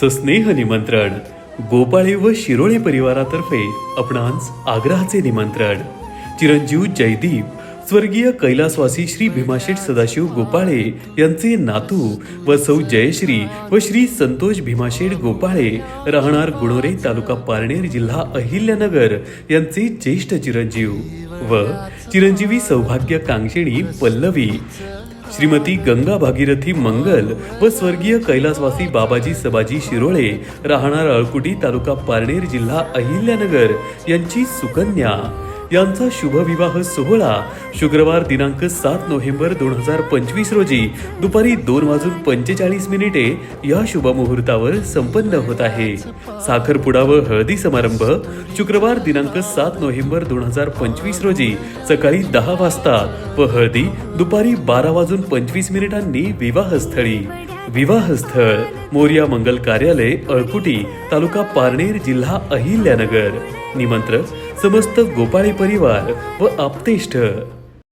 सस्नेह निमंत्रण. गोपाळे व शिरोळे परिवारातर्फे आपणांस आग्रहाचे निमंत्रण. चिरंजीव जयदीप स्वर्गीय कैलासवासी श्री भीमाशेठ सदाशिव गोपाळे यांचे नातू व सौ जयश्री व श्री संतोष भीमाशेठ गोपाळे राहणार गुणोरे तालुका पारनेर जिल्हा अहिल्यानगर यांचे ज्येष्ठ चिरंजीव व चिरंजीवी सौभाग्य कांक्षिणी पल्लवी श्रीमती गंगा भागीरथी मंगल व स्वर्गीय कैलासवासी बाबाजी सबाजी शिरोळे राहणार अळकुटी तालुका पारनेर जिल्हा अहिल्यानगर यांची सुकन्या. यांचा शुभविवाह सोहळा शुक्रवार दिनांक सात नोव्हेंबर दोन हजार पंचवीस रोजी दुपारी दोन वाजून पंचेचाळीस मिनिटे या शुभमुहूर्तावर संपन्न होत आहे. साखरपुडा व हळदी समारंभ शुक्रवार दिनांक सात नोव्हेंबर दोन हजार पंचवीस रोजी सकाळी दहा वाजता व हळदी दुपारी बारा वाजून पंचवीस मिनिटांनी विवाहस्थळी. विवाहस्थळ मोर्या मंगल कार्यालय अळकुटी तालुका पारनेर जिल्हा अहिल्यानगर. निमंत्रक समस्त गोपाळे परिवार व आप्तेष्ट.